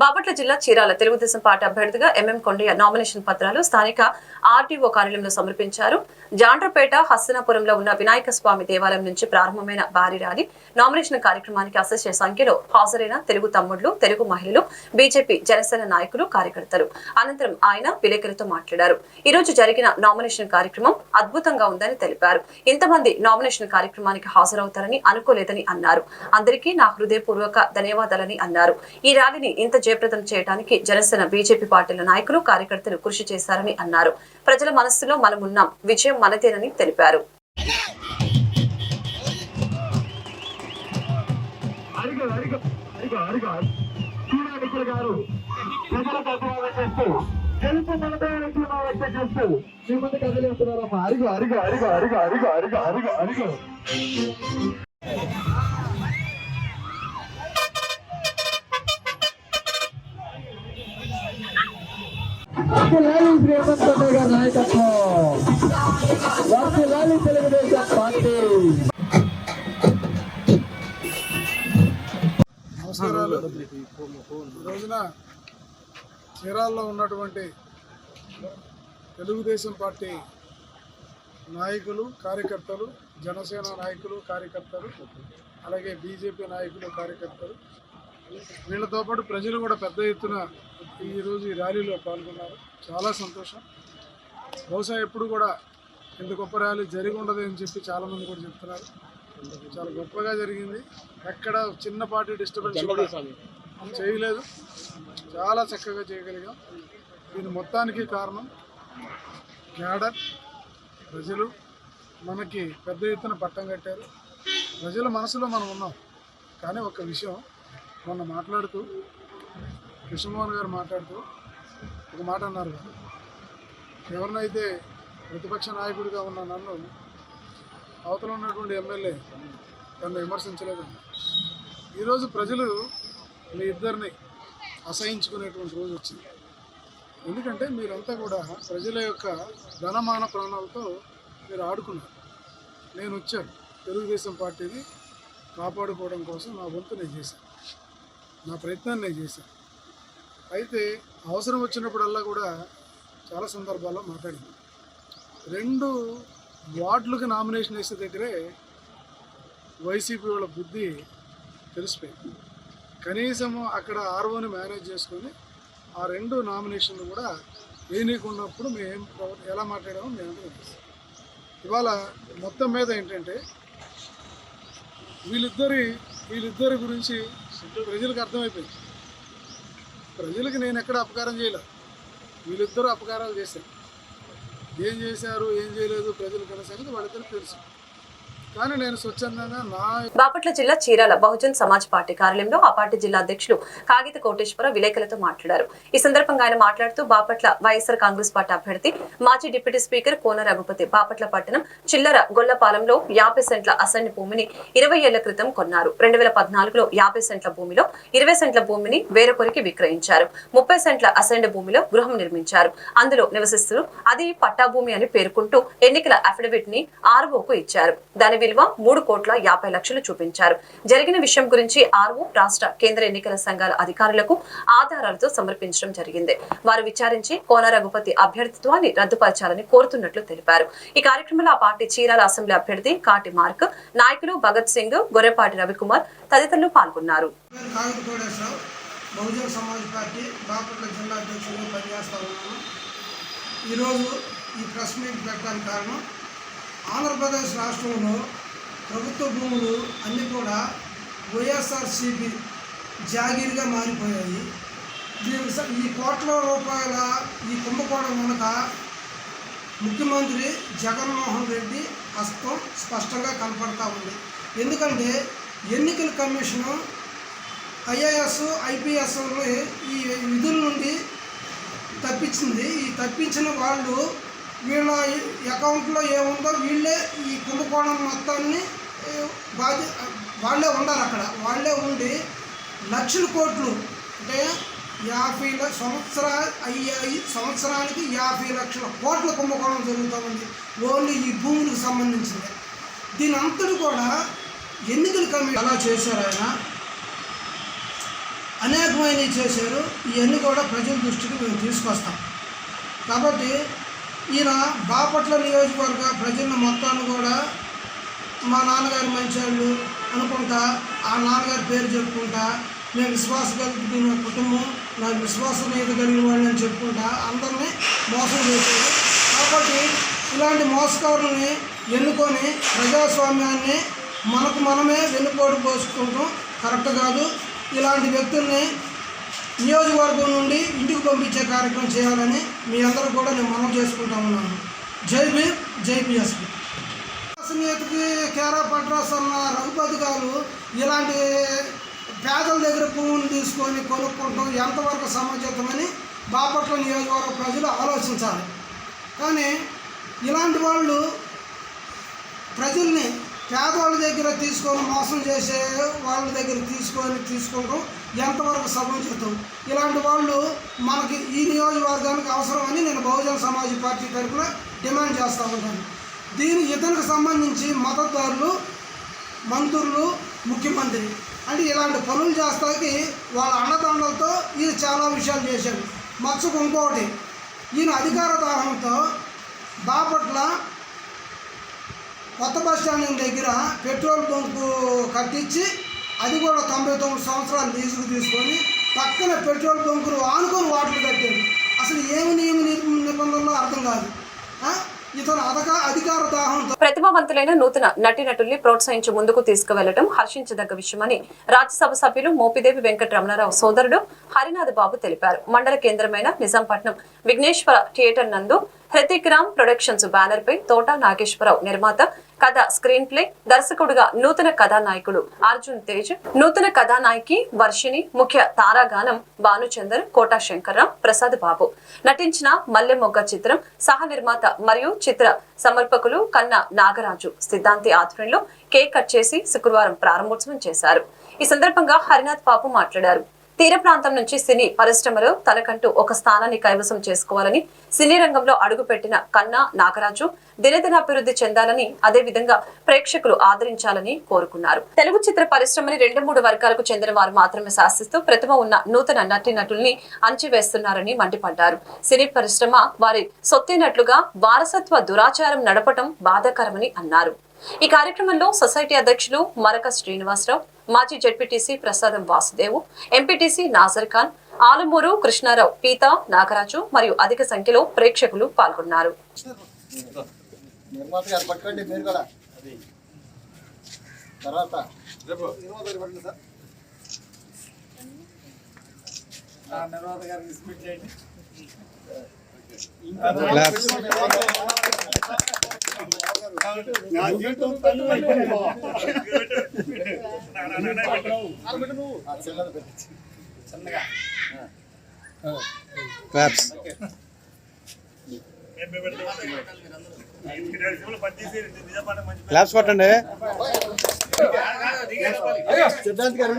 బాపట్ల జిల్లా చీరాల తెలుగుదేశం పార్టీ అభ్యర్థిగా MM Kondaiah nomination పత్రాలు స్థానిక ఆర్టీఓ కార్యాలయంలో సమర్పించారు. జాండ్రపేట హస్తినాపురంలో ఉన్న వినాయక స్వామి దేవాలయం నుంచి ప్రారంభమైన భారీ ర్యాలీ నామినేషన్ కార్యక్రమానికి అసెస్య సంఖ్యలో హాజరైన తెలుగు తమ్ముళ్ళు తెలుగు మహిళలు బీజేపీ జనసేన నాయకులు కార్యకర్తలు. అనంతరం ఆయన విలేకరులతో మాట్లాడారు. ఈ రోజు జరిగిన నామినేషన్ కార్యక్రమం అద్భుతంగా ఉందని తెలిపారు. ఇంతమంది నామినేషన్ కార్యక్రమానికి హాజరవుతారని అనుకోలేదని అన్నారు. అందరికీ నా హృదయపూర్వక ధన్యవాదాలని అన్నారు. ఈ ర్యాలీని ఇంత జయప్రదం చేయడానికి జనసేన బీజేపీ పార్టీల నాయకులు కార్యకర్తలు కృషి చేశారని అన్నారు. ప్రజల మనస్సులో మనమున్నాం. విజయం మనదేనని తెలిపారు. అరిగ అరిగ అరిగ చేస్తూ మీ ముందు కదిలిస్తున్నారమ్మా అరిగ అరిగ అరిగ అరిగ అరిగ అరిగ అరిగ అరిగ. వర్ధిల్లాలి శ్రీమంత్ రెడ్డి గారి నాయకత్వం. వర్ధిల్లాలి తెలుగుదేశం పార్టీ. నమస్కారాలు. ఈ రోజున చీరాల్లో ఉన్నటువంటి తెలుగుదేశం పార్టీ నాయకులు కార్యకర్తలు జనసేన నాయకులు కార్యకర్తలు అలాగే బీజేపీ నాయకులు కార్యకర్తలు వీళ్ళతో పాటు ప్రజలు కూడా పెద్ద ఎత్తున ఈరోజు ఈ ర్యాలీలో పాల్గొన్నారు. చాలా సంతోషం. బహుశా ఎప్పుడు కూడా ఇంత గొప్ప ర్యాలీ జరిగి ఉండదు అని చెప్పి చాలామంది కూడా చెప్తున్నారు. చాలా గొప్పగా జరిగింది. ఎక్కడ చిన్నపాటి డిస్టర్బెన్స్ కూడా చేయలేదు. చాలా చక్కగా చేయగలిగాం. దీని మొత్తానికి కారణం క్యాడర్ ప్రజలు మనకి పెద్ద ఎత్తున పట్టం కట్టారు. ప్రజల మనసులో మనం ఉన్నాం. కానీ ఒక విషయం మొన్న మాట్లాడుతూ కృష్ణమోహన్ గారు మాట్లాడుతూ ఒక మాట అన్నారు కదా. ఎవరినైతే ప్రతిపక్ష నాయకుడిగా ఉన్న నన్ను అవతల ఉన్నటువంటి ఎమ్మెల్యే నన్ను విమర్శించలేదు ఈరోజు ప్రజలు మీ ఇద్దరిని అసహించుకునేటువంటి రోజు వచ్చింది. ఎందుకంటే మీరంతా కూడా ప్రజల యొక్క ధనమాన ప్రాణాలతో మీరు ఆడుకున్నారు. నేను వచ్చాను. తెలుగుదేశం పార్టీని కాపాడుకోవడం కోసం నా వంతు నేను చేశాను. నా ప్రయత్నాన్ని నేను చేశాను అయితే అవసరం వచ్చినప్పుడల్లా కూడా చాలా సందర్భాల్లో మాట్లాడింది. రెండు వార్డులకు నామినేషన్ వేసే దగ్గరే వైసీపీ వాళ్ళ బుద్ధి తెలిసిపోయింది. కనీసం అక్కడ ఆర్ఓని మేనేజ్ చేసుకొని ఆ రెండు నామినేషన్లు కూడా వేయనీకున్నప్పుడు మేము ఎలా మాట్లాడామో మేము తెలుస్తాం ఇవాళ మొత్తం మీద ఏంటంటే వీళ్ళిద్దరి వీళ్ళిద్దరి గురించి ప్రజలకు అర్థమైపోయింది. ప్రజలకు నేను ఎక్కడ అపకారం చేయలేదు వీళ్ళిద్దరూ అపకారాలు చేశారు. ఏం చేశారు ఏం చేయలేదు ప్రజలు కలిసి వాళ్ళిద్దరికి తెలుసు. కానీ నేను స్వచ్ఛందంగా నా బాపట్ల జిల్లా చీరాల బహుజన్ సమాజ్ పార్టీ కార్యాలయంలో ఆ పార్టీ జిల్లా అధ్యక్షులు కాగిత కోటేశ్వర విలేకరులతో మాట్లాడారు. ఈ సందర్భంగా ఆయన మాట్లాడుతూ బాపట్ల వైఎస్ఆర్ కాంగ్రెస్ పార్టీ అభ్యర్థి మాజీ డిప్యూటీ స్పీకర్ కోన రఘుపతి బాపట్ల పట్టణం చిల్లర గొల్లపాలెంలో యాభై సెంట్ల అసైన్ భూమిని ఇరవై ఏళ్ళ క్రితం కొన్నారు. రెండు వేల పద్నాలుగులో యాభై సెంట్ల భూమిలో ఇరవై సెంట్ల భూమిని వేరొకరికి విక్రయించారు. ముప్పై సెంట్ల అసెండ్ భూమిలో గృహం నిర్మించారు. అందులో నివసిస్తూ అది పట్టా భూమి అని పేర్కొంటూ ఎన్నికల అఫిడవిట్ని ఆర్ఓకు ఇచ్చారు. దాని విలువ మూడు కోట్ల యాభై లక్షలు చూపించారు. జరిగిన విషయం గురించి ఆర్ఓ రాష్ట్ర కేంద్ర ఎన్నికల సంఘాల అధికారులకు ఆధారాలతో సమర్పించడం జరిగింది. వారు విచారించి కోన రఘుపతి అభ్యర్థిత్వాన్ని రద్దుపరచాలని కోరుతున్నట్లు తెలిపారు. ఈ కార్యక్రమంలో ఆ పార్టీ చీరాల అసెంబ్లీ అభ్యర్థి కాటి మార్క్ నాయకులు భగత్ సింగ్ గొర్రెపాటి రవికుమార్ తదితరులు పాల్గొన్నారు. బహుజన సమాజ్ పార్టీ బాపట్ల జిల్లా అధ్యక్షుడిగా పనిచేస్తూ ఉన్నాను. ఈరోజు ఈ ప్రెస్ మీట్ పెట్టడానికి కారణం ఆంధ్రప్రదేశ్ రాష్ట్రంలో ప్రభుత్వ భూములు అన్నీ కూడా వైఎస్ఆర్సీపీ జాగీర్గా మారిపోయాయి. దీనికి ఈ కోట్ల రూపాయల ఈ కుంభకోణం వెనుక ముఖ్యమంత్రి జగన్మోహన్ రెడ్డి హస్తం స్పష్టంగా కనపడతా ఉంది. ఎందుకంటే ఎన్నికల కమిషను ఐఏఎస్ ఐపీఎస్ ఈ విధుల నుండి తప్పించింది. ఈ తప్పించిన వాళ్ళు వీళ్ళ అకౌంట్లో ఏముందో వీళ్ళే ఈ కుంభకోణం మొత్తాన్ని బాధ్య వాళ్ళే ఉండాలి అక్కడ. వాళ్ళే ఉండి లక్షల కోట్లు అంటే యాభై ల- సంవత్సర అయ్యాయి సంవత్సరానికి యాభై లక్షల కోట్ల కుంభకోణం జరుగుతూ ఉంది ఓన్లీ ఈ భూములకు సంబంధించింది. దీని అంతటి కూడా ఎన్నికల కమిటీ అలా చేశారు ఆయన? అనేకమైనవి చేశారు. ఇవన్నీ కూడా ప్రజల దృష్టికి మేము తీసుకొస్తాం. కాబట్టి ఈయన బాపట్ల నియోజకవర్గ ప్రజలను మొత్తాన్ని కూడా మా నాన్నగారు మంచివాళ్ళు అనుకుంటా ఆ నాన్నగారి పేరు చెప్పుకుంటా నేను విశ్వాస కలిగిన కుటుంబం నాకు విశ్వాసనీయత కలిగిన వాళ్ళని అని చెప్పుకుంటా అందరినీ మోసం చేశారు. కాబట్టి ఇలాంటి మోసకారులని ఎన్నుకొని ప్రజాస్వామ్యాన్ని మనకు మనమే వెన్నుపోటు పోసుకుంటాం కరెక్ట్ కాదు. ఇలాంటి వ్యక్తుల్ని నియోజకవర్గం నుండి ఇంటికి పంపించే కార్యక్రమం చేయాలని మీ అందరూ కూడా నేను మనం చేసుకుంటా ఉన్నాను. జై భీమ్ జై పిఎస్పి విశ్వసనీయతకి కేరా పట్రాస్ అన్న రఘుపతి గారు ఇలాంటి పేదల దగ్గర పువ్వులు తీసుకొని కొనుక్కుంటాం ఎంతవరకు సముచితమని బాపట్ల నియోజకవర్గ ప్రజలు ఆలోచించాలి. కానీ ఇలాంటి వాళ్ళు ప్రజల్ని పేదవాళ్ళ దగ్గర తీసుకొని మోసం చేసే వాళ్ళ దగ్గర తీసుకొని తీసుకోవడం ఎంతవరకు సముచితం ఇలాంటి వాళ్ళు మనకి ఈ నియోజకవర్గానికి అవసరమని నేను బహుజన సమాజ్ పార్టీ తరఫున డిమాండ్ చేస్తూ ఉంటాను. దీని ఇతనికి సంబంధించి మద్దతుదారులు మంత్రులు ముఖ్యమంత్రి అంటే ఇలాంటి పనులు చేస్తాకి వాళ్ళ అన్నదండలతో ఈయన చాలా విషయాలు చేశాడు. మత్స్సుకు ఇంకోటి ఈయన అధికార దాహంతో బాపట్ల కొత్త బస్ స్టాండ్ దగ్గర పెట్రోల్ బంకు కట్టించి అది కూడా తొంభై తొమ్మిది సంవత్సరాలు లీజుకు తీసుకొని పక్కన పెట్రోల్ బంకులు ఆనుకొని వాటర్ కట్టాడు అసలు ఏమి నియమ ని- నిబంధనలో అర్థం కాదు. ప్రతిభావంతులైన నూతన నటీనటుల్ని ప్రోత్సహించి ముందుకు తీసుకువెళ్ళడం హర్షించదగ్గ విషయమని రాజ్యసభ సభ్యులు మోపిదేవి వెంకట రమణారావు సోదరుడు హరినాథ్ బాబు తెలిపారు. మండల కేంద్రమైన నిజాంపట్నం విఘ్నేశ్వర థియేటర్ నందు హృతిక్ రామ్ ప్రొడక్షన్స్ బ్యానర్ పై తోట నాగేశ్వరరావు నిర్మాత కథ స్క్రీన్ ప్లే దర్శకుడుగా నూతన కథానాయకుడు అర్జున్ తేజ్ నూతన కథానాయకి వర్షిణి ముఖ్య తారాగానం భానుచందర్ కోటా శంకర్రావు ప్రసాద్ బాబు. నటించిన మల్లె మొగ్గ చిత్రం సహ నిర్మాత మరియు చిత్ర సమర్పకులు కన్నా నాగరాజు సిద్ధాంతి ఆధ్వర్యంలో కేక్ కట్ చేసి శుక్రవారం ప్రారంభోత్సవం చేశారు. ఈ సందర్భంగా హరినాథ్ బాబు మాట్లాడారు. తీర ప్రాంతం నుంచి సినీ పరిశ్రమలో తనకంటూ ఒక స్థానాన్ని కైవసం చేసుకోవాలని సినీ రంగంలో అడుగుపెట్టిన కన్నా నాగరాజు దినదినాభివృద్ధి చెందాలని అదే విధంగా ప్రేక్షకులు ఆదరించాలని కోరుకున్నారు. తెలుగు చిత్ర పరిశ్రమని రెండు మూడు వర్గాలకు చెందిన వారు మాత్రమే శాసిస్తూ ప్రతిభ ఉన్న నూతన నటి నటుల్ని అణచివేస్తున్నారని మండిపడ్డారు. సినీ పరిశ్రమ వారి సొత్తైనట్లుగా వారసత్వ దురాచారం నడపటం బాధాకరమని అన్నారు. ఈ కార్యక్రమంలో సొసైటీ అధ్యక్షులు మరక శ్రీనివాసరావు మాజీ జడ్పీటీసీ ప్రసాదం వాసుదేవు ఎంపీటీసీ నాజర్ ఖాన్ ఆలమూరు కృష్ణారావు పీతా నాగరాజు మరియు అధిక సంఖ్యలో ప్రేక్షకులు పాల్గొన్నారు. తర్వాత. క్లాప్స్ కొట్టండి. సిద్ధాంత్ గారు.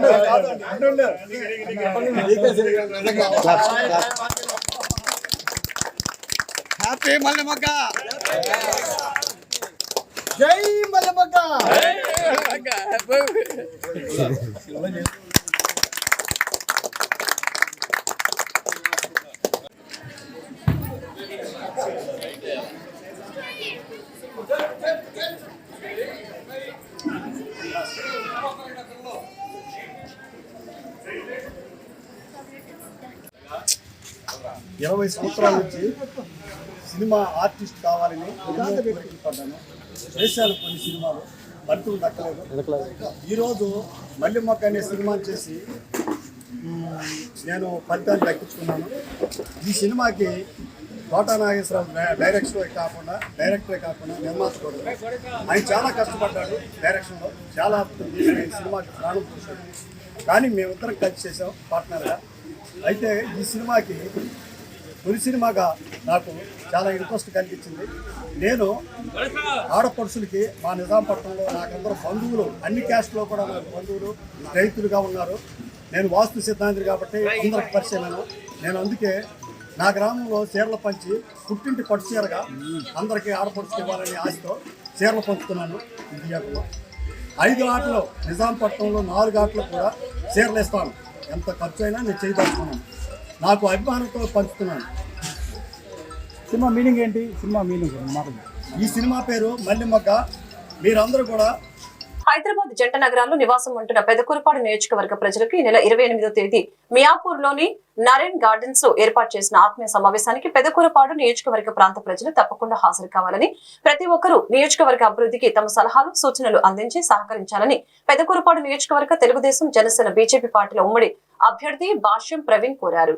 క్లాప్స్ క్లాప్స్ హ్యాపీ మళ్ళీ మొక్క జై మల్లెమగ్గ ఇరవై సంవత్సరాల నుంచి సినిమా ఆర్టిస్ట్ కావాలని పడ్డాను. చేశాను కొన్ని సినిమాలు ఫలితం దక్కలేదు ఈరోజు మళ్ళీ మొక్క అనే సినిమా చేసి నేను ఫలితాన్ని దక్కించుకున్నాను. ఈ సినిమాకి కోటా నాగేశ్వరరావు డైరెక్టర్ కాకుండా డైరెక్టరే కాకుండా నిర్మాత కూడా ఆయన చాలా కష్టపడ్డాడు డైరెక్షన్లో. చాలా సినిమాకి ప్రాణం పోసాడు కానీ మేమిద్దరం కలిసి చేసాం పార్ట్నర్గా. అయితే ఈ సినిమాకి తొలి సినిమాగా నాకు చాలా ఇంట్రెస్ట్ కలిగించింది నేను ఆడపడుచులకి మా నిజాంపట్నంలో నాకందరూ బంధువులు అన్ని క్యాస్ట్లో కూడా నాకు బంధువులు రైతులుగా ఉన్నారు. నేను వాస్తు సిద్ధాంతి కాబట్టి అందరికి పరిచయమైన నేను అందుకే నా గ్రామంలో చీరల పంచి పుట్టింటి పట్టు చీరగా అందరికీ ఆడపడుచుకి ఇవ్వాలనే ఆశతో చీరలు పంచుతున్నాను ఇండియాలో ఐదు ఆటలు నిజాంపట్నంలో నాలుగు ఆటలు కూడా చీరలు ఇస్తాను. ఎంత ఖర్చు అయినా నేను చేయదలుచుకున్నాను. నాకు అభిమానంతో పంచుతున్నాను. సినిమా మీనింగ్ ఏంటి? సినిమా మీనింగ్ ఈ సినిమా పేరు మల్లి మొగ్గ మీరందరూ కూడా హైదరాబాద్ జంట నగరాల్లో నివాసం ఉంటున్న పెదకూరుపాడు నియోజకవర్గ ప్రజలకు ఈ నెల ఇరవై ఎనిమిదో తేదీ మియాపూర్లోని నరేన్ గార్డెన్స్లో ఏర్పాటు చేసిన ఆత్మీయ సమావేశానికి పెదకూరుపాడు నియోజకవర్గ ప్రాంత ప్రజలు తప్పకుండా హాజరు కావాలని ప్రతి ఒక్కరూ నియోజకవర్గ అభివృద్ధికి తమ సలహాలు సూచనలు అందించి సహకరించాలని పెదకూరుపాడు నియోజకవర్గ తెలుగుదేశం జనసేన బీజేపీ పార్టీల ఉమ్మడి అభ్యర్థి భాష్యం ప్రవీణ్ కోరారు.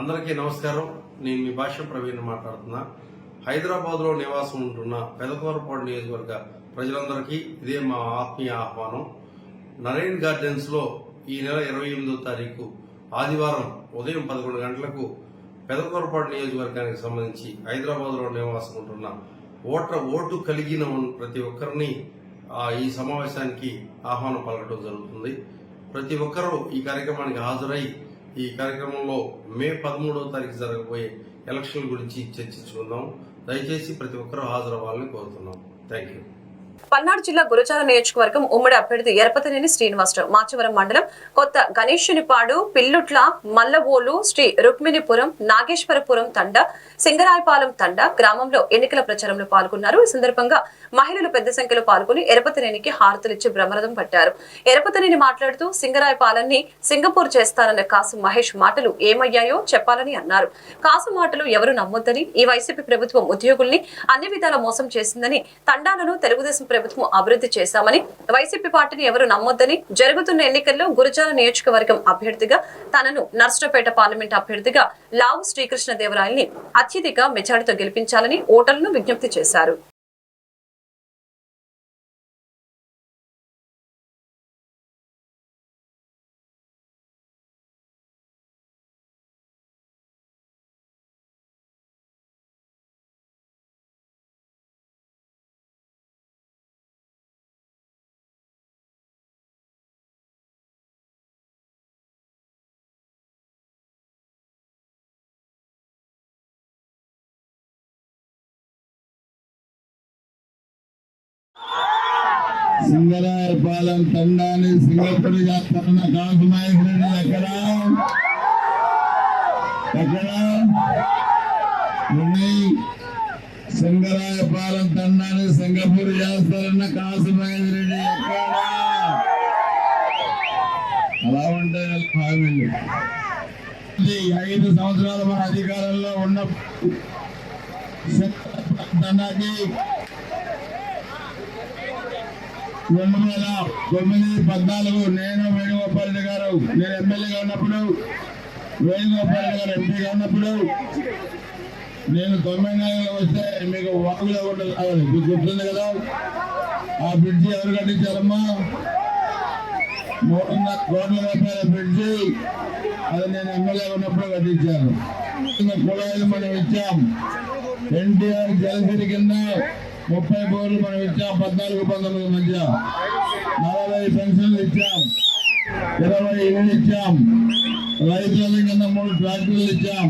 అందరికీ నమస్కారం. నేను మీ భాష ప్రవీణ్ మాట్లాడుతున్నా. హైదరాబాద్లో నివాసం ఉంటున్న పెదకూరపాడు నియోజకవర్గ ప్రజలందరికీ ఇదే మా ఆత్మీయ ఆహ్వానం. నరేన్ గార్డెన్స్లో ఈ నెల ఇరవై ఎనిమిదో తారీఖు ఆదివారం ఉదయం పదకొండు గంటలకు పెదకూరపాడు నియోజకవర్గానికి సంబంధించి హైదరాబాద్లో నివాసం ఉంటున్న ఓట్ల ఓటు కలిగిన ప్రతి ఒక్కరిని ఈ సమావేశానికి ఆహ్వానం పలకడం జరుగుతుంది. ప్రతి ఒక్కరూ ఈ కార్యక్రమానికి హాజరై ఈ కార్యక్రమంలో మే పదమూడవ తారీఖు జరగబోయే ఎలక్షన్ గురించి చర్చించుకుందాం. దయచేసి ప్రతి ఒక్కరూ హాజరవ్వాలని కోరుతున్నాం. Thank you. పల్నాడు జిల్లా గురజాల నియోజకవర్గం ఉమ్మడి అభ్యర్థి ఎరపతినేని శ్రీనివాసరావు మాచవరం మండలం కొత్త గణేశునిపాడు పిల్లుట్ల మల్లవోలు శ్రీ రుక్మిణిపురం నాగేశ్వరపురం తండ సింగరాయపాలెం తండ గ్రామంలో ఎన్నికల ప్రచారంలో పాల్గొన్నారు. ఈ సందర్భంగా మహిళలు పెద్ద సంఖ్యలో పాల్గొని ఎరపతినేనికి హారతులిచ్చి బ్రహ్మరథం పట్టారు. ఎరపతినేని మాట్లాడుతూ సింగరాయపాలన్ని సింగపూర్ చేస్తానన్న కాసు మహేష్ మాటలు ఏమయ్యాయో చెప్పాలని అన్నారు. కాసు మాటలు ఎవరు నమ్మొద్దని ఈ వైసీపీ ప్రభుత్వం ఉద్యోగుల్ని అన్ని విధాల మోసం చేసిందని తండాలను తెలుగుదేశం ప్రభుత్వం అభివృద్ధి చేశామని వైసీపీ పార్టీని ఎవరు నమ్మొద్దని జరుగుతున్న ఎన్నికల్లో గురజాల నియోజకవర్గం అభ్యర్థిగా తనను నర్సరావుపేట పార్లమెంట్ అభ్యర్థిగా లావు శ్రీకృష్ణ దేవరాయల్ని అత్యధిక మెజార్టీతో గెలిపించాలని ఓటర్లను విజ్ఞప్తి చేశారు. సింగరాయపాలెం తండాన్ని సింగపూర్ చేస్తున్న కాసుమాయకుడిని ఎక్కడ? ఎక్కడ? వినయ్ సింగరాయపాలెం తండాన్ని సింగపూర్ చేస్తారన్న రెడ్డి ఎక్కడ? అలా ఉంటే హామీలు ఐదు సంవత్సరాలు మన అధికారంలో ఉన్న తండాకి రెండు వేల తొమ్మిది పద్నాలుగు నేను వేణుగోపాల్ రెడ్డి గారు నేను ఎమ్మెల్యేగా ఉన్నప్పుడు వేణుగోపాల్ రెడ్డి గారు ఎంపీగా ఉన్నప్పుడు నేను తొంభై నాలుగులో వస్తే మీకు వాగులో ఉండదు మీకు గుర్తుంది కదా? ఆ బ్రిడ్జి ఎవరు కట్టించారమ్మా? మూడున్నర కోట్ల రూపాయల బ్రిడ్జి అది నేను ఎమ్మెల్యే ఉన్నప్పుడు కట్టించాను. కుళాయిలు మనం ఇచ్చాం. ఎన్టీఆర్ జలసిరి కింద ముప్పై బోర్లు మనం ఇచ్చాం పద్నాలుగు పంతొమ్మిది మధ్య. నలభై పెన్షన్లు ఇచ్చాం ఇరవై ఇళ్ళు ఇచ్చాం రైతుల కింద మూడు ట్రాక్టర్లు ఇచ్చాం.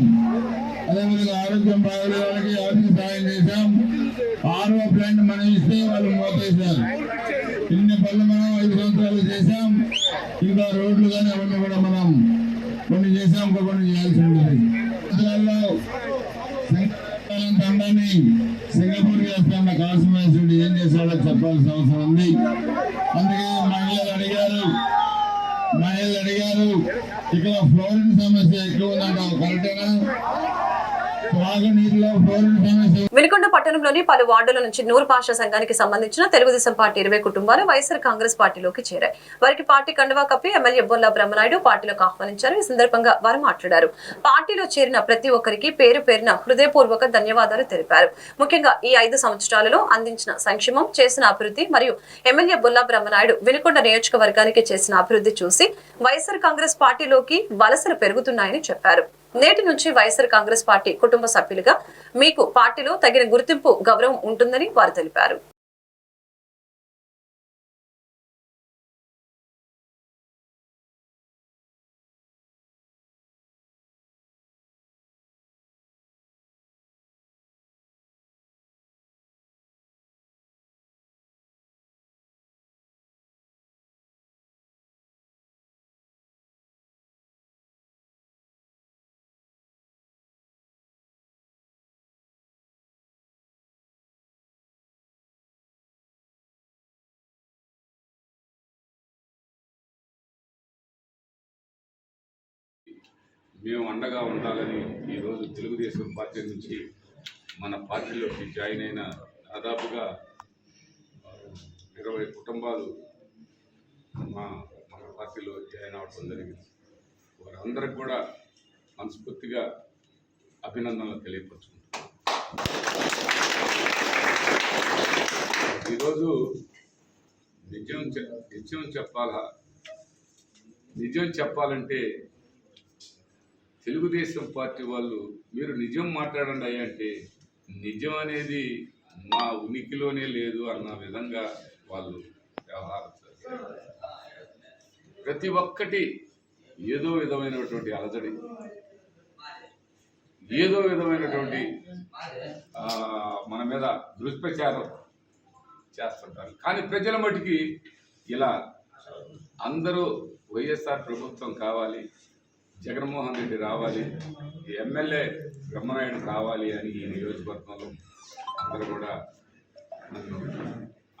అదేవిధంగా ఆరోగ్యం బాగోలేని వాళ్ళకి ఆర్థిక సహాయం చేశాం. ఆరో ప్లాంట్ మనం ఇస్తే వాళ్ళు మోతేశారు. ఇన్ని పనులు మనం ఐదు సంవత్సరాలు చేశాం. ఇంకా రోడ్లు కానీ అవన్నీ కూడా మనం కొన్ని చేశాం ఇంకా కొన్ని చేయాల్సి ఉంటుంది సంవత్సరాల్లో సింగపూర్ తండాన్ని సింగపూర్ చేస్తున్న కాసుమేశ్వరుడు ఏం చేశాడో చెప్పాల్సిన అవసరం ఉంది. అందుకే మహిళలు అడిగారు. మహిళలు అడిగారు. ఇక్కడ ఫ్లోరిన్ సమస్య ఎక్కువ ఉందంట కరెక్టేనా? వినుకొండ పట్టణంలోని పలు వార్డుల నుంచి నూరు భాషా సంఘానికి సంబంధించిన తెలుగుదేశం పార్టీ ఇరవై కుటుంబాలు వైఎస్ఆర్ కాంగ్రెస్ పార్టీలోకి చేరాయి. వారికి పార్టీ కండువా కప్పి ఎమ్మెల్యే బొల్లా బ్రహ్మనాయుడు పార్టీలోకి ఆహ్వానించారు. ఈ సందర్భంగా వారు మాట్లాడారు. పార్టీలో చేరిన ప్రతి ఒక్కరికి పేరు పేరున హృదయపూర్వక ధన్యవాదాలు తెలిపారు. ముఖ్యంగా ఈ ఐదు సంవత్సరాలలో అందించిన సంక్షేమం చేసిన అభివృద్ధి మరియు ఎమ్మెల్యే బొల్లా బ్రహ్మనాయుడు వినుకొండ నియోజకవర్గానికి చేసిన అభివృద్ధి చూసి వైఎస్ఆర్ కాంగ్రెస్ పార్టీలోకి వలసలు పెరుగుతున్నాయని చెప్పారు. నేటి నుంచి వైఎస్ఆర్ కాంగ్రెస్ పార్టీ కుటుంబ సభ్యులుగా మీకు పార్టీలో తగిన గుర్తింపు గౌరవం ఉంటుందని వారు తెలిపారు. మేము అండగా ఉండాలని ఈరోజు తెలుగుదేశం పార్టీ నుంచి మన పార్టీలోకి జాయిన్ అయిన దాదాపుగా ఇరవై కుటుంబాలు మా మన పార్టీలో జాయిన్ అవడం జరిగింది. వారందరికి కూడా మనస్ఫూర్తిగా అభినందనలు తెలియపరుచుకుంటున్నాను ఈరోజు నిజం నిజం చెప్పాలా? నిజం చెప్పాలంటే తెలుగుదేశం పార్టీ వాళ్ళు మీరు నిజం మాట్లాడండి అయ్యా అంటే నిజం అనేది మా ఉనికిలోనే లేదు అన్న విధంగా వాళ్ళు వ్యవహారం చేస్తారు. ప్రతి ఒక్కటి ఏదో విధమైనటువంటి అలజడి ఏదో విధమైనటువంటి మన మీద దుష్ప్రచారం చేస్తుంటారు కానీ ప్రజల మటుకి ఇలా అందరూ వైఎస్ఆర్ ప్రభుత్వం కావాలి జగన్మోహన్ రెడ్డి రావాలి ఎమ్మెల్యే బ్రహ్మనాయుడు రావాలి అని ఈ నియోజకవర్గంలో అందరూ కూడా నన్ను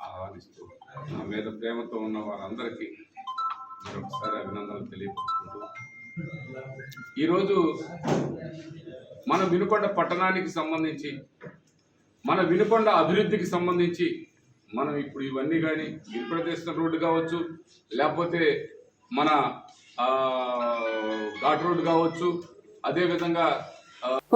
ఆహ్వానిస్తూ నా మీద ప్రేమతో ఉన్న వారందరికీ మరొకసారి అభినందనలు తెలియపరుచుకుంటూ ఈరోజు మన వినుకొండ పట్టణానికి సంబంధించి మన వినుకొండ అభివృద్ధికి సంబంధించి మనం ఇప్పుడు ఇవన్నీ కానీ గిరిప్రదేశం రోడ్డు కావచ్చు లేకపోతే మన ఘాట్ రోడ్ కావచ్చు అదేవిధంగా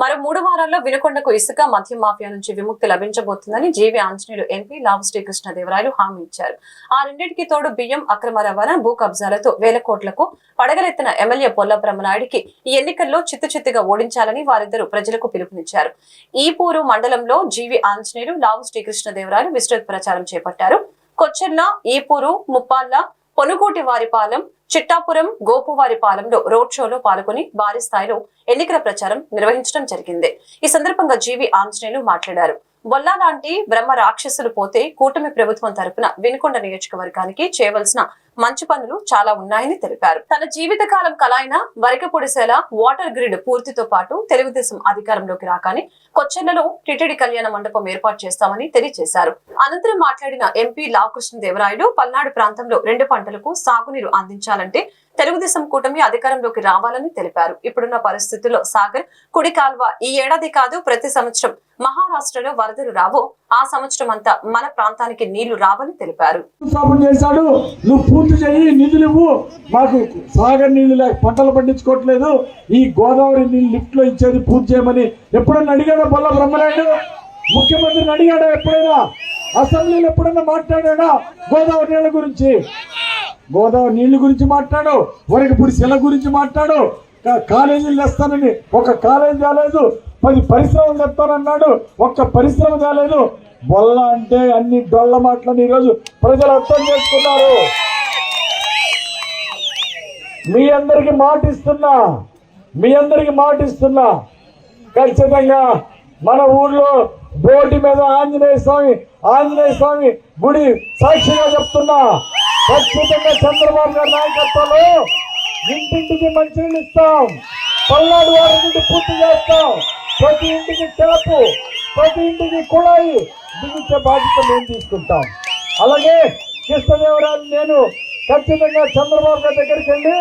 మరో మూడు వారాల్లో వినుకొండకు ఇసుక మద్యం మాఫియా నుంచి విముక్తి లభించబోతుందని జీవి ఆంజనేయులు ఎంపీ లావు శ్రీకృష్ణదేవరాయలు హామీ ఇచ్చారు. ఆ రెండింటికి తోడు బియ్యం అక్రమ రవాణా భూ కబ్జాలతో వేల కోట్లకు పడగలెత్తిన ఎమ్మెల్యే పొల్ల బ్రహ్మనాయుడికి ఈ ఎన్నికల్లో చిత్తుచిత్తుగా ఓడించాలని వారిద్దరూ ప్రజలకు పిలుపునిచ్చారు. ఈపూరు మండలంలో జీవి ఆంజనేయులు లావు శ్రీకృష్ణదేవరాయలు విస్తృత ప్రచారం చేపట్టారు. కొచ్చెర్ల ఈపూరు ముప్పాళ్ళ పొనుగోటి వారిపాలెం చిట్టాపురం గోపువారిపాలెంలో రోడ్ షోలో పాల్గొని భారీ స్థాయిలో ఎన్నికల ప్రచారం నిర్వహించడం జరిగింది. ఈ సందర్భంగా జీవి ఆంజనేయులు మాట్లాడారు. బొల్లా లాంటి బ్రహ్మ రాక్షసులు పోతే కూటమి ప్రభుత్వం తరపున వినుకొండ నియోజకవర్గానికి చేయవలసిన మంచి పనులు చాలా ఉన్నాయని తెలిపారు. తన జీవితకాలం కలాయిన వరకపొడిసేల వాటర్ గ్రిడ్ పూర్తితో పాటు తెలుగుదేశం అధికారంలోకి రాగానే కొచ్చెర్లలో టిటిడి కళ్యాణ మండపం ఏర్పాటు చేస్తామని తెలియజేశారు. అనంతరం మాట్లాడిన ఎంపీ లావకృష్ణదేవరాయలు పల్నాడు ప్రాంతంలో రెండు పంటలకు సాగునీరు అందించాలంటే తెలుగుదేశం కూటమి అధికారంలోకి రావాలని తెలిపారు. ఇప్పుడున్న పరిస్థితుల్లో సాగర్ కుడి కాల్వ ఈ ఏడాది కాదు ప్రతి సంవత్సరం మహారాష్ట్రలో వరదలు రావో. ఆ సంవత్సరం అంతా మన ప్రాంతానికి నీళ్ళు రావని తెలిపారు. చేశాడు. నువ్వు పూర్తి చేయి నిధులు ఇవ్వు. మాకు సాగర్ నీళ్ళు లేక పంటలు పండించుకోవట్లేదు. ఈ గోదావరి నీళ్ళు లిఫ్ట్లో ఇచ్చేది పూర్తి చేయమని ఎప్పుడన్నా అడిగాడా బొల్ల బ్రహ్మనాయుడు? ముఖ్యమంత్రిని అడిగాడా ఎప్పుడైనా? అసెంబ్లీలో ఎప్పుడైనా మాట్లాడాడా గోదావరి నీళ్ళ గురించి? గోదావరి నీళ్ళ గురించి మాట్లాడు. వరకపూడి శిల గురించి మాట్లాడు. కాలేజీలు తెస్తానని. ఒక కాలేజీ రాలేదు. పది పరిశ్రమలు తెస్తానన్నాడు. ఒక్క పరిశ్రమ తేలేదు. బొల్ల అంటే అన్ని డొల్ల మాటలను ఈరోజు ప్రజలు అర్థం చేసుకున్నారు. మీ అందరికి మాట ఇస్తున్నా మీ అందరికి మాట ఇస్తున్నా ఖచ్చితంగా మన ఊర్లో బోర్డు మీద ఆంజనేయ స్వామి ఆంజనేయ స్వామి గుడి సాక్షిగా చెప్తున్నా. ఖచ్చితంగా చంద్రబాబు గారి నాయకత్వంలో ఇంటింటికి మంచినీళ్ళు ఇస్తాం. పల్నాడు వారి నుండి పూర్తి చేస్తాం. ప్రతి ఇంటికి ట్యాపు ప్రతి ఇంటికి కుళాయి బిగించే బాధ్యత మేము తీసుకుంటాం. అలాగే కృష్ణదేవరాజు నేను ఖచ్చితంగా చంద్రబాబు గారి దగ్గరికి వెళ్ళి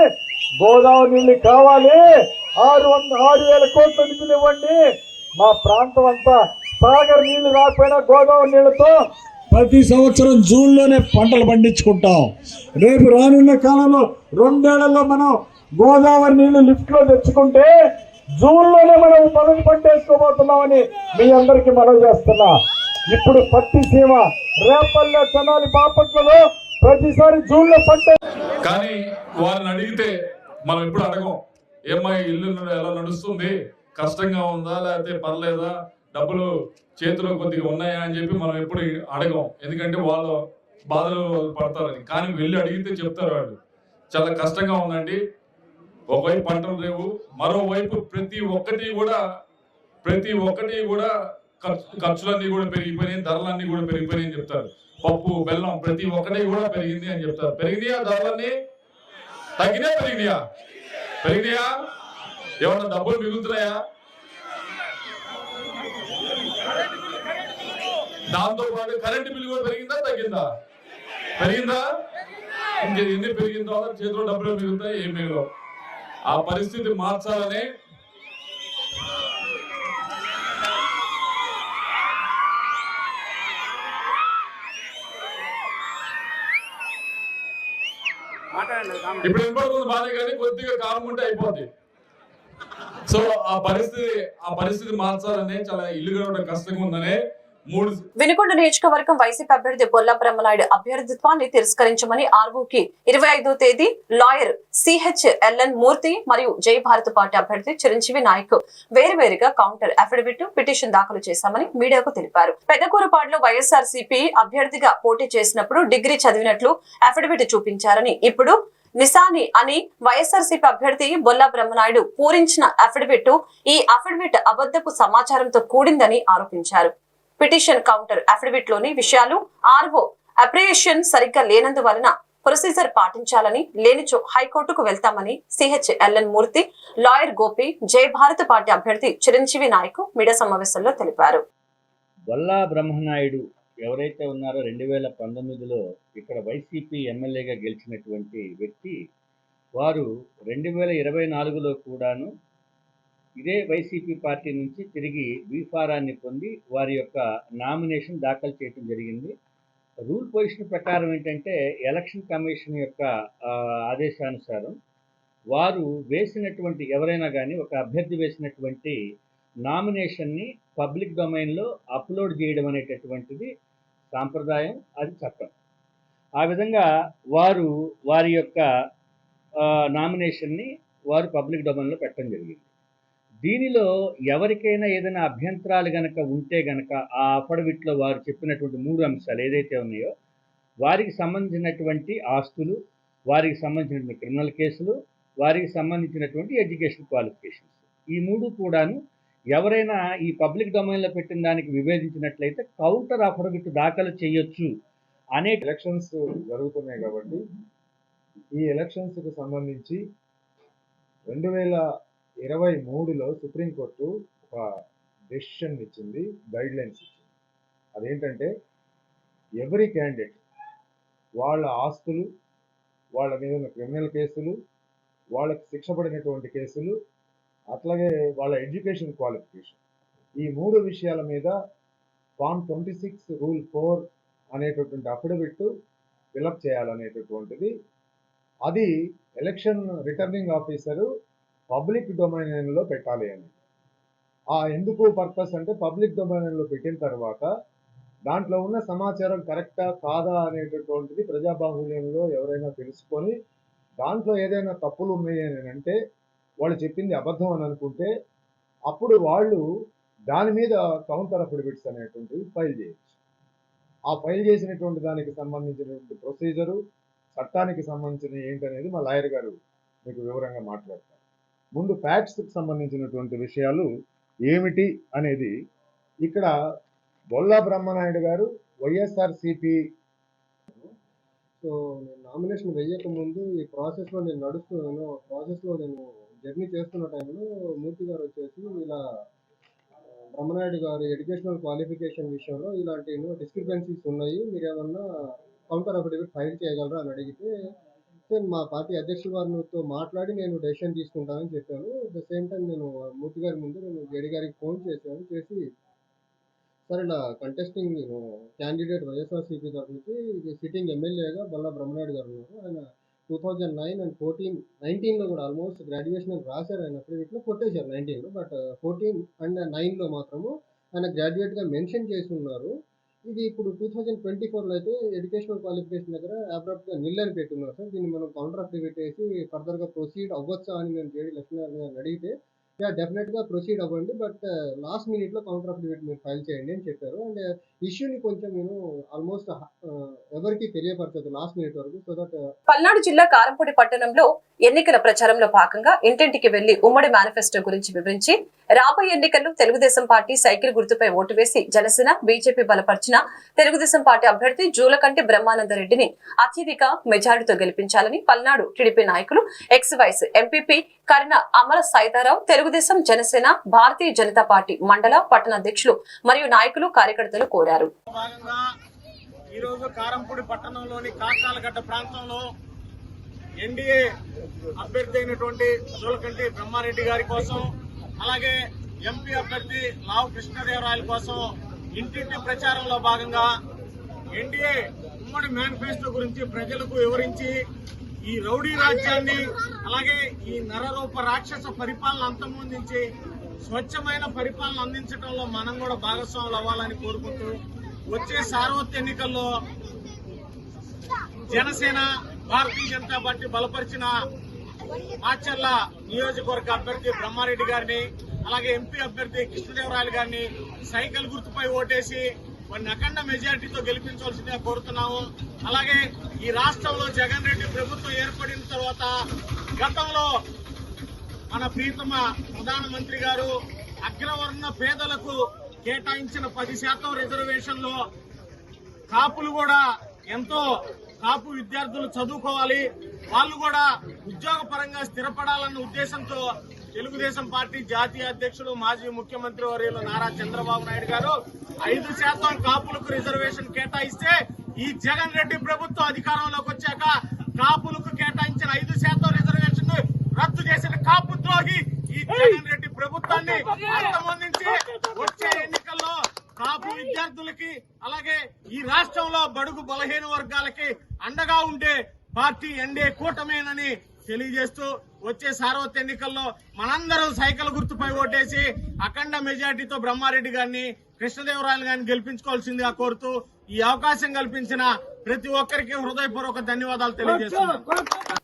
గోదావరి నీళ్ళు కావాలి ఆరు వంద ఆరు వేల కోట్ల నిధులు ఇవ్వండి. మా ప్రాంతం అంతా సాగర్ నీళ్ళు రాకపోయినా గోదావరి నీళ్ళతో ప్రతి సంవత్సరం జూన్లోనే పంటలు పండించుకుంటాం. రేపు రానున్న కాలంలో రెండేళ్ళలో మనం గోదావరి నీళ్ళు లిఫ్ట్లో తెచ్చుకుంటే జూన్లోనే మనం పనులు పట్టేసుకోబోతున్నామని మీ అందరికీ మనవి చేస్తున్నా. ఇప్పుడు పత్తి సీమ రేపల్లె తెనాలి బాపట్లలో ప్రతిసారి జూన్లో పంట కానీ వారిని అడిగితే మనం ఎప్పుడు అడగం. ఏమై ఇల్లు ఎలా నడుస్తుంది? కష్టంగా ఉందా లేకపోతే పర్లేదా? డబ్బులు చేతిలో కొద్దిగా ఉన్నాయా అని చెప్పి మనం ఎప్పుడు అడగం. ఎందుకంటే వాళ్ళు బాధలు పడతారని కానీ వెళ్ళి అడిగితే చెప్తారు వాళ్ళు. చాలా కష్టంగా ఉందండి. ఒకవైపు పంటలు లేవు మరోవైపు ప్రతి ఒక్కటి కూడా ప్రతి ఒక్కటి కూడా ఖర్చు- ఖర్చులన్నీ కూడా పెరిగిపోయినాయి ధరలన్నీ కూడా పెరిగిపోయినాయి అని చెప్తారు. పప్పు బెల్లం ప్రతి ఒక్కటి కూడా పెరిగింది అని చెప్తారు. పెరిగినాయా ధరలన్నీ? తగ్గినాయా పెరిగినాయా? పెరిగినాయా? ఏమన్నా డబ్బులు మిగులుతున్నాయా? దాంతో పాటు కరెంటు బిల్లు కూడా పెరిగిందా తగ్గిందా? పెరిగిందా? ఇంకా ఎన్ని పెరిగిన తర్వాత చేతిలో డబ్బులు మిగులుతాయి ఏం మిగలవు. ఆ పరిస్థితి మార్చాలని ఇప్పుడు వినపడుతుంది బాధే కానీ కొద్దిగా కాలం ఉంటే అయిపోద్ది. సో ఆ పరిస్థితి ఆ పరిస్థితి మార్చాలని చాలా ఇల్లు గడవడం కష్టంగా ఉందనే వినుకొండ నియోజకవర్గం వైసీపీ అభ్యర్థి బొల్ల బ్రహ్మనాయుడు అభ్యర్థిత్వాన్ని తిరస్కరించమని ఆర్వోకి ఇరవై ఐదో తేదీ లాయర్ సిహెచ్ ఎల్ఎన్ మూర్తి మరియు జై భారత్ పార్టీ అభ్యర్థి చిరంజీవి నాయక్ వేరువేరుగా కౌంటర్ అఫిడవిట్ పిటిషన్ దాఖలు చేశామని మీడియాకు తెలిపారు. పెద్దకూరుపాడులో వైఎస్ఆర్ అభ్యర్థిగా పోటీ చేసినప్పుడు డిగ్రీ చదివినట్లు అఫిడవిట్ చూపించారని ఇప్పుడు నిసాని అని వైఎస్ఆర్సీపీ అభ్యర్థి బొల్లా బ్రహ్మనాయుడు పూరించిన అఫిడవిట్ ఈ అఫిడవిట్ అబద్ధపు సమాచారంతో కూడిందని ఆరోపించారు. పిటిషన్ కౌంటర్ అఫిడవిట్లోని విషయాలు ఆర్వో అప్రియేషన్ సరిగ్గా లేనందువలన ప్రొసీజర్ పాటించాలని లేనిచో హైకోర్టుకు వెళ్తామని CH LN Murthy lawyer Gopi Jai Bharat party అభ్యర్థి చిరంజీవి నాయక్ మీడియా సమావేశంలో తెలిపారు. బొల్లా బ్రహ్మనాయుడు ఎవరైతే ఉన్నారో రెండు వేల పంతొమ్మిదిలో ఇక్కడ వైసీపీ ఎమ్మెల్యేగా గెలిచినటువంటి వ్యక్తి వారు రెండు వేల ఇరవై నాలుగులో కూడాను ఇదే వైసీపీ పార్టీ నుంచి తిరిగి బీఫారాన్ని పొంది వారి యొక్క నామినేషన్ దాఖలు చేయడం జరిగింది. రూల్ పొజిషన్ ప్రకారం ఏంటంటే ఎలక్షన్ కమిషన్ యొక్క ఆదేశానుసారం వారు వేసినటువంటి ఎవరైనా కానీ ఒక అభ్యర్థి వేసినటువంటి నామినేషన్ని పబ్లిక్ డొమైన్లో అప్లోడ్ చేయడం అనేటటువంటిది సాంప్రదాయం అది చట్టం. ఆ విధంగా వారు వారి యొక్క నామినేషన్ని వారు పబ్లిక్ డొమైన్లో పెట్టడం జరిగింది. దీనిలో ఎవరికైనా ఏదైనా అభ్యంతరాలు గనక ఉంటే గనక ఆ అఫడవిట్లో వారు చెప్పినటువంటి మూడు అంశాలు ఏదైతే ఉన్నాయో వారికి సంబంధించినటువంటి ఆస్తులు వారికి సంబంధించినటువంటి క్రిమినల్ కేసులు వారికి సంబంధించినటువంటి ఎడ్యుకేషన్ క్వాలిఫికేషన్స్. ఈ మూడు కూడాను ఎవరైనా ఈ పబ్లిక్ డొమైన్లో పెట్టిన దానికి విభేదించినట్లయితే కౌంటర్ అఫడవిట్ దాఖలు చేయొచ్చు అనే ఎలక్షన్స్ జరుగుతున్నాయి కాబట్టి ఈ ఎలక్షన్స్కి సంబంధించి రెండు వేల ఇరవై మూడులో సుప్రీంకోర్టు ఒక డెసిషన్ ఇచ్చింది గైడ్ లైన్స్ ఇచ్చింది అదేంటంటే ఎవరీ క్యాండిడేట్ వాళ్ళ ఆస్తులు వాళ్ళ మీద ఉన్న క్రిమినల్ కేసులు వాళ్ళకి శిక్ష పడినటువంటి కేసులు అట్లాగే వాళ్ళ ఎడ్యుకేషన్ క్వాలిఫికేషన్. ఈ మూడు విషయాల మీద form twenty six rule four అనేటటువంటి అఫిడవిట్ ఫిలప్ చేయాలనేటటువంటిది. అది ఎలక్షన్ రిటర్నింగ్ ఆఫీసరు పబ్లిక్ డొమైన్లో పెట్టాలి అని. ఆ ఎందుకు పర్పస్ అంటే పబ్లిక్ డొమైన్లో పెట్టిన తర్వాత దాంట్లో ఉన్న సమాచారం కరెక్టా కాదా అనేటటువంటిది ప్రజాబాహుల్యంలో ఎవరైనా తెలుసుకొని దాంట్లో ఏదైనా తప్పులు ఉన్నాయి అని అంటే వాళ్ళు చెప్పింది అబద్ధం అని అనుకుంటే అప్పుడు వాళ్ళు దాని మీద కౌంటర్ అఫిడవిట్స్ అనేటువంటివి ఫైల్ చేయొచ్చు. ఆ ఫైల్ చేసినటువంటి దానికి సంబంధించినటువంటి ప్రొసీజరు చట్టానికి సంబంధించిన ఏంటనేది మా లాయర్ గారు మీకు వివరంగా మాట్లాడుతారు ముందు ఫ్యాక్ట్స్కి సంబంధించినటువంటి విషయాలు ఏమిటి అనేది ఇక్కడ బొల్లా బ్రహ్మనాయుడు గారు వైఎస్ఆర్సిపి. సో నేను నామినేషన్ వేయక ముందు ఈ ప్రాసెస్లో నేను నడుస్తున్నాను. ప్రాసెస్లో నేను జర్నీ చేస్తున్న టైంలో మూర్తి గారు వచ్చేసి ఇలా బ్రహ్మనాయుడు గారు ఎడ్యుకేషనల్ క్వాలిఫికేషన్ విషయంలో ఇలాంటి ఎన్నో డిస్క్రిపెన్సీస్ ఉన్నాయి? మీరు ఏమన్నా కౌంటర్ అఫిడవిట్ ఫైల్ చేయగలరా అని అడిగితే సార్ మా పార్టీ అధ్యక్షుల వారితో మాట్లాడి నేను డెసిషన్ తీసుకుంటానని చెప్పాను అట్ ద సేమ్ టైం నేను మూర్తి గారి ముందు నేను జేడి గారికి ఫోన్ చేశాను చేసి సార్ ఇలా కంటెస్టింగ్ నేను క్యాండిడేట్ వైఎస్ఆర్సీపీ తరఫు నుంచి సిట్టింగ్ ఎమ్మెల్యేగా బల్లా బ్రహ్మనాయుడు గారు ఉన్నారు. ఆయన two thousand nine and fourteen నైన్టీన్లో కూడా ఆల్మోస్ట్ గ్రాడ్యుయేషన్ రాశారు. ఆయన అఫిడవిట్లో కొట్టేశారు నైన్టీన్లో బట్ ఫోర్టీన్ అండ్ నైన్లో మాత్రము ఆయన గ్రాడ్యుయేట్గా మెన్షన్ చేసి ఉన్నారు ఇది ఇప్పుడు టూ థౌజండ్ ట్వంటీ ఫోర్లో అయితే ఎడ్యుకేషనల్ క్వాలిఫికేషన్ దగ్గర అబ్రాప్ట్గా నిల్ అని పెట్టున్నారు సార్. దీన్ని మనం కౌంటర్ అఫిడవిట్ వేసి ఫర్దర్గా ప్రొసీడ్ అవ్వచ్చా అని నేను జేడీ లక్ష్మీనారాయణ గారిని అడిగితే యా డెఫినెట్గా ప్రొసీడ్ అవ్వండి. బట్ లాస్ట్ మినిట్లో కౌంటర్ అఫిడవిట్ మీరు ఫైల్ చేయండి అని చెప్పారు. అండ్ ఇష్యూని uh, కొంచెం నేను ఆల్మోస్ట్ ఎవరికి తెలియపరచదు లాస్ట్ మినిట్ వరకు సో దట్ uh, పల్నాడు జిల్లా కారంపూడి పట్టణంలో ఎన్నికల ప్రచారంలో భాగంగా ఇంటింటికి వెళ్ళి ఉమ్మడి మేనిఫెస్టో గురించి వివరించి రాబోయే ఎన్నికల్లో తెలుగుదేశం పార్టీ సైకిల్ గుర్తుపై ఓటు వేసి జనసేన బీజేపీ బలపరిచిన తెలుగుదేశం పార్టీ అభ్యర్థి జూలకంటి బ్రహ్మానందరెడ్డిని అత్యధిక మెజారిటీతో గెలిపించాలని పల్నాడు టీడీపీ నాయకులు ఎక్స్ వైస్ ఎంపీపీ కరిన అమర సైతారావు తెలుగుదేశం జనసేన భారతీయ జనతా పార్టీ మండల పట్టణ అధ్యక్షులు మరియు నాయకులు కార్యకర్తలు కోరారు. భాగంగా ఈరోజు కారంపూడి పట్టణంలోని కాకాలగడ్డ ప్రాంతంలో ఎన్డీఏ అభ్యర్థి అయినటువంటి జోలకంటి బ్రహ్మారెడ్డి గారి కోసం అలాగే ఎంపీ అభ్యర్థి లావు కృష్ణదేవరాయల కోసం ఇంటింటి ప్రచారంలో భాగంగా ఎన్డీఏ ఉమ్మడి మేనిఫెస్టో గురించి ప్రజలకు వివరించి ఈ రౌడీ రాజ్యాన్ని అలాగే ఈ నరరూప రాక్షస పరిపాలన అంతమొందించి స్వచ్ఛమైన పరిపాలన అందించడంలో మనం కూడా భాగస్వాములు అవ్వాలని కోరుకుంటూ వచ్చే సార్వత్రిక ఎన్నికల్లో జనసేన భారతీయ జనతా పార్టీ బలపరిచిన ఆచర్ల నియోజకవర్గ అభ్యర్థి బ్రహ్మారెడ్డి గారిని అలాగే ఎంపీ అభ్యర్థి కృష్ణదేవరాయలు గారిని సైకిల్ గుర్తుపై ఓటేసి వారిని అఖండ మెజారిటీతో గెలిపించవలసిందిగా కోరుతున్నాము. అలాగే ఈ రాష్ట్రంలో జగన్ రెడ్డి ప్రభుత్వం ఏర్పడిన తర్వాత గతంలో మన ప్రీతమ ప్రధానమంత్రి గారు అగ్రవర్ణ పేదలకు కేటాయించిన పది శాతం రిజర్వేషన్లో కాపులు కూడా ఎంతో కాపు విద్యార్థులు చదువుకోవాలి. వాళ్ళు కూడా ఉద్యోగ పరంగా స్థిరపడాలన్న ఉద్దేశంతో తెలుగుదేశం పార్టీ జాతీయ అధ్యక్షుడు మాజీ ముఖ్యమంత్రి వర్యులు నారా చంద్రబాబు నాయుడు గారు ఐదు శాతం కాపులకు రిజర్వేషన్ కేటాయిస్తే ఈ జగన్ రెడ్డి ప్రభుత్వం అధికారంలోకి వచ్చాక కాపులకు కేటాయించిన ఐదు శాతం రిజర్వేషన్ రద్దు చేసిన కాపు ద్రోహి ఈ జగన్ రెడ్డి ప్రభుత్వాన్ని అంతమందించి వచ్చే ఎన్నికల్లో కాపు విద్యార్థులకి అలాగే ఈ రాష్ట్రంలో బడుగు బలహీన వర్గాలకి అండగా ఉండే పార్టీ ఎండే కూటమేనని తెలియజేస్తూ వచ్చే సార్వత్రిక ఎన్నికల్లో మనందరం సైకిల్ గుర్తుపై ఓటేసి అఖండ మెజార్టీతో బ్రహ్మారెడ్డి గారిని కృష్ణదేవరాయలు గారిని గెలిపించుకోవాల్సిందిగా కోరుతూ ఈ అవకాశం కల్పించిన ప్రతి ఒక్కరికి హృదయపూర్వక ధన్యవాదాలు తెలియజేస్తున్నాను.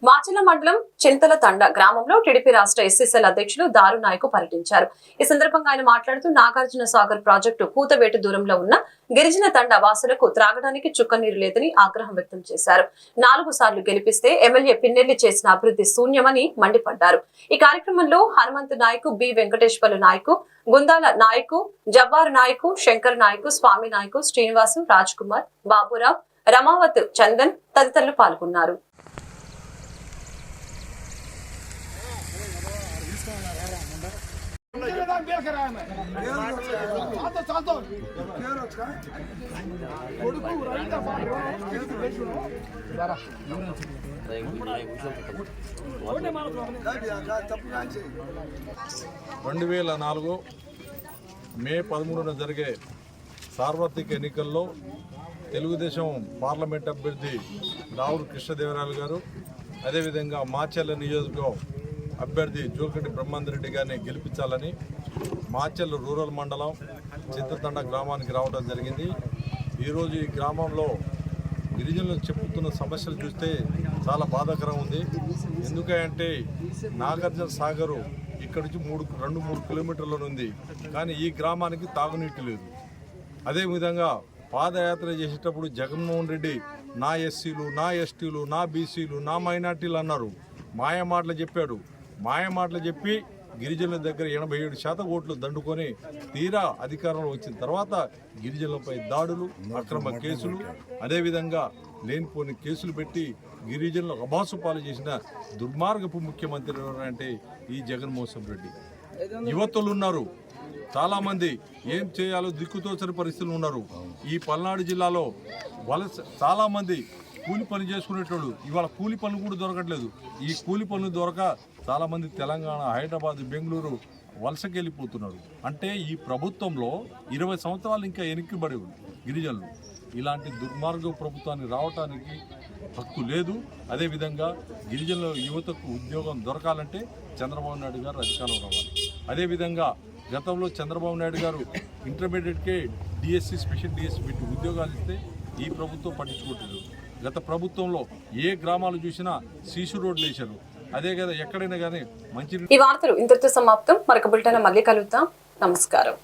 మాచల మండలం చింతల తండ గ్రామంలో టీడీపీ రాష్ట్ర ఎస్ఎస్ఎల్ అధ్యక్షులు దారు నాయకు పర్యటించారు. ఈ సందర్భంగా ఆయన మాట్లాడుతూ నాగార్జున సాగర్ ప్రాజెక్టు కూతవేటు దూరంలో ఉన్న గిరిజన తండ వాసులకు త్రాగడానికి చుక్క నీరు లేదని ఆగ్రహం వ్యక్తం చేశారు. నాలుగు సార్లు గెలిపిస్తే ఎమ్మెల్యే పిన్నెల్లి చేసిన అభివృద్ధి శూన్యమని మండిపడ్డారు. ఈ కార్యక్రమంలో హనుమంతు నాయకు బి వెంకటేశ్వర్లు నాయకు గుందాల నాయకు జబ్బారు నాయకు శంకర్ నాయకు స్వామి నాయకు శ్రీనివాసు రాజ్ కుమార్ బాబురావు రమావత్ చందన్ తదితరులు పాల్గొన్నారు. రెండు వేల నాలుగు మే పదమూడున జరిగే సార్వత్రిక ఎన్నికల్లో తెలుగుదేశం పార్లమెంట్ అభ్యర్థి రావుల కృష్ణదేవరాయలు గారు అదేవిధంగా మాచెల్ల నియోజకవర్గం అభ్యర్థి జోకటి బ్రహ్మాందరెడ్డి గారిని గెలిపించాలని మాచెల్ల రూరల్ మండలం చింతతండ గ్రామానికి రావడం జరిగింది. ఈరోజు ఈ గ్రామంలో గిరిజనులు చెప్పుతున్న సమస్యలు చూస్తే చాలా బాధాకరం ఉంది. ఎందుకంటే నాగార్జున సాగరు ఇక్కడ నుంచి మూడు రెండు మూడు కిలోమీటర్ల ఉంది కానీ ఈ గ్రామానికి తాగునీటి లేదు. అదేవిధంగా పాదయాత్ర చేసేటప్పుడు జగన్మోహన్ రెడ్డి నా ఎస్సీలు నా ఎస్టీలు నా బీసీలు నా మైనార్టీలు అన్నారు. మాయ మాటలు చెప్పాడు. మాయ మాటలు చెప్పి గిరిజనుల దగ్గర ఎనభై ఏడు శాతం ఓట్లు దండుకొని తీరా అధికారంలో వచ్చిన తర్వాత గిరిజనులపై దాడులు అక్రమ కేసులు అదేవిధంగా లేనిపోని కేసులు పెట్టి గిరిజనులకు అభాసు పాలు చేసిన దుర్మార్గపు ముఖ్యమంత్రి ఎవరంటే ఈ జగన్మోహన్ రెడ్డి. యువతులు ఉన్నారు. చాలామంది ఏం చేయాలో దిక్కుతోచని పరిస్థితులు ఉన్నారు. ఈ పల్నాడు జిల్లాలో వలస చాలామంది కూలి పని చేసుకునేటోళ్ళు. ఇవాళ కూలి పనులు కూడా దొరకట్లేదు. ఈ కూలి పనులు దొరక చాలామంది తెలంగాణ హైదరాబాద్ బెంగళూరు వలసకి వెళ్ళిపోతున్నారు అంటే ఈ ప్రభుత్వంలో ఇరవై సంవత్సరాలు ఇంకా వెనక్కిబడి గిరిజనులు. ఇలాంటి దుర్మార్గ ప్రభుత్వానికి రావటానికి హక్కు లేదు. అదేవిధంగా గిరిజనుల యువతకు ఉద్యోగం దొరకాలంటే చంద్రబాబు నాయుడు గారు అధికారంలో రావాలి. అదేవిధంగా గతంలో చంద్రబాబు నాయుడు గారు ఇంటర్మీడియట్కే డిఎస్సి స్పెషల్ డిఎస్సి పెట్టి ఉద్యోగాలు ఇస్తే ఈ ప్రభుత్వం పట్టించుకోవట్లేదు. గత ప్రభుత్వంలో ఏ గ్రామాలు చూసినా సీసు రోడ్లు వేశారు. అదే కదా ఎక్కడైనా కానీ మంచి ఈ వార్తలు ఇంతటితో సమాప్తం. మరొక బులెటిన్ మళ్ళీ కలుగుతాం నమస్కారం.